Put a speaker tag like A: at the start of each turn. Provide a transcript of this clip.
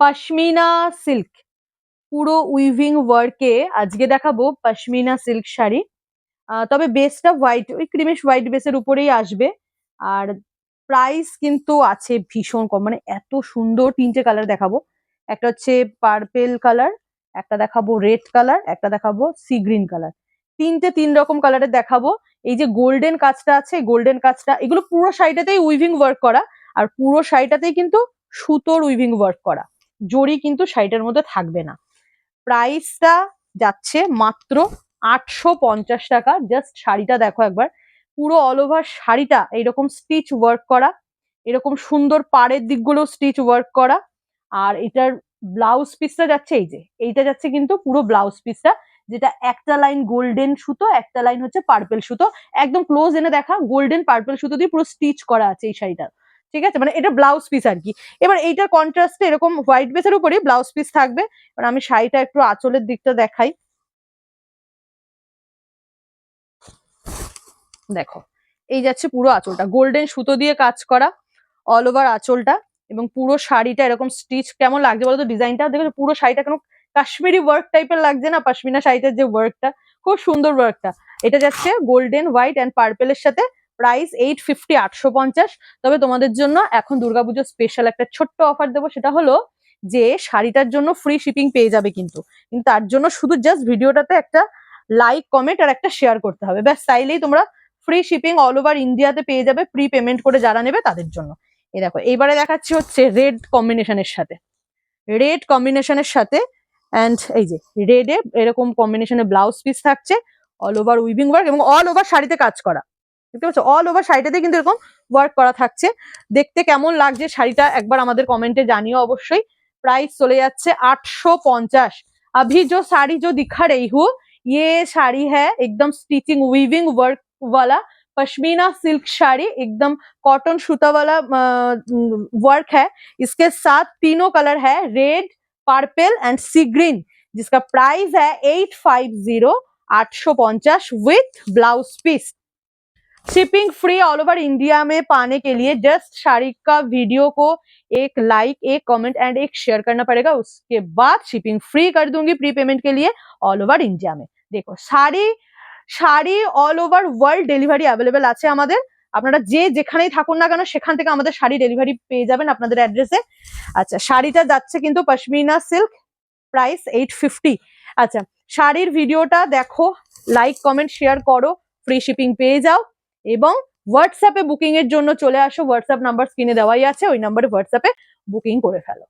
A: Pashmina silk. পুরো weaving ওয়ার্কে আজকে দেখাবো পশমিনা সিল্ক শাড়ি। তবে বেসটা হোয়াইট ওই ক্রিমিশ হোয়াইট বেসের উপরেই আসবে। আর প্রাইস কিন্তু আছে ভীষণ কম মানে এত সুন্দর তিনটে কালার দেখাবো। একটা হচ্ছে পার্পেল কালার একটা দেখাবো রেড কালার একটা দেখাবো সি গ্রিন কালার তিনটে তিন রকম কালারের দেখাবো। এই যে গোল্ডেন কাজটা আছে গোল্ডেন কাজটা, এগুলো পুরো শাড়িটাতেই উইভিং ওয়ার্ক করা। আর পুরো শাড়িটাতেই কিন্তু সুতোর উইভিং ওয়ার্ক করা। জড়ি কিন্তু শাড়িটার মধ্যে থাকবে না। প্রাইসটা যাচ্ছে মাত্র আটশো পঞ্চাশ টাকা। জাস্ট শাড়িটা দেখো একবার। পুরো অল ওভার শাড়িটা এইরকম স্টিচ ওয়ার্ক করা। এরকম সুন্দর পাড়ের দিকগুলো স্টিচ ওয়ার্ক করা। আর এটার ব্লাউজ পিসটা যাচ্ছে এই যে, এইটা যাচ্ছে কিন্তু পুরো ব্লাউজ পিসটা যেটা একটা লাইন গোল্ডেন সুতো, একটা লাইন হচ্ছে পার্পেল সুতো। একদম ক্লোজ এনে দেখা গোল্ডেন পার্পেল সুতো দিয়ে পুরো স্টিচ করা আছে এই শাড়িটা ঠিক আছে? মানে এটা ব্লাউজ পিস আর কি এবার এইটার কন্ট্রাস্টে এরকম হোয়াইট বেসের উপরেই ব্লাউজ পিস থাকবে। এবার আমি শাড়িটা একটু আঁচলের দিকটা দেখাই। দেখো, এই যাচ্ছে পুরো আঁচলটা। গোল্ডেন সুতো দিয়ে কাজ করা অল ওভার আঁচলটা এবং পুরো শাড়িটা এরকম স্টিচ কেমন লাগছে বলতো? ডিজাইনটা দেখো পুরো শাড়িটা কেন কাশ্মীরি ওয়ার্ক টাইপের লাগছে না? পশমিনা শাড়িটার যে ওয়ার্কটা খুব সুন্দর ওয়ার্কটা এটা যাচ্ছে গোল্ডেন হোয়াইট অ্যান্ড পার্পেলের সাথে প্রাইস এইট ফিফটি আটশো পঞ্চাশ। তবে তোমাদের জন্য এখন দুর্গাপুজো স্পেশাল একটা ছোট্ট অফার দেবো, সেটা হলো যে শাড়িটার জন্য ফ্রি শিপিং পেয়ে যাবে কিন্তু। কিন্তু তার জন্য শুধু জাস্ট ভিডিওটাতে একটা লাইক কমেন্ট আর একটা শেয়ার করতে হবে। ব্যাস চাইলেই তোমরা ফ্রি শিপিং অল ওভার ইন্ডিয়াতে পেয়ে যাবে প্রি পেমেন্ট করে যারা নেবে তাদের জন্য। এই দেখো, এইবারে দেখাচ্ছি হচ্ছে রেড কম্বিনেশনের সাথে। রেড কম্বিনেশনের সাথে অ্যান্ড এই যে রেডে এরকম কম্বিনেশনে ব্লাউজ পিস থাকছে অল ওভার উইভিং ওয়ার্ক এবং অল ওভার শাড়িতে কাজ করা। দেখতে পাচ্ছ অল ওভার শাড়িটাতে কিন্তু এরকম ওয়ার্ক করা থাকছে দেখতে কেমন লাগছে শাড়িটা একবার আমাদের কমেন্টে জানিও অবশ্যই প্রাইস চলে যাচ্ছে আটশো পঞ্চাশ अभी जो साड़ी जो दिखा रही हूँ ये साड़ी है एकदम स्टिचिंग वीविंग वर्क वाला पश्मीना सिल्क साड़ी एकदम कॉटन सूता वाला वर्क है इसके साथ तीनों कलर है red purple and sea green जिसका प्राइस है एट फाइव जीरो आठ सौ पचास with blouse piece shipping free all over India में पाने के लिए जस्ट साड़ी का वीडियो को एक लाइक एक कमेंट एंड एक शेयर करना पड़ेगा उसके बाद शिपिंग फ्री कर दूंगी प्री पेमेंट के लिए ऑल ओवर इंडिया में দেখো sari sari all over world delivery available আছে আমাদের আপনারা যে যেখানেই থাকুন না কেন সেখান থেকে আমাদের শাড়ি ডেলিভারি পেয়ে যাবেন আপনাদের অ্যাড্রেসে আচ্ছা শাড়িটা যাচ্ছে কিন্তু pashmina silk price eight fifty আচ্ছা শাড়ির ভিডিওটা দেখো লাইক কমেন্ট শেয়ার করো ফ্রি শিপিং পেয়ে যাও এবং হোয়াটসঅ্যাপে বুকিং এর জন্য চলে আসো। হোয়াটসঅ্যাপ নাম্বার স্ক্রিনে দেওয়াই আছে। ওই নাম্বারে হোয়াটসঅ্যাপে বুকিং করে ফেলো।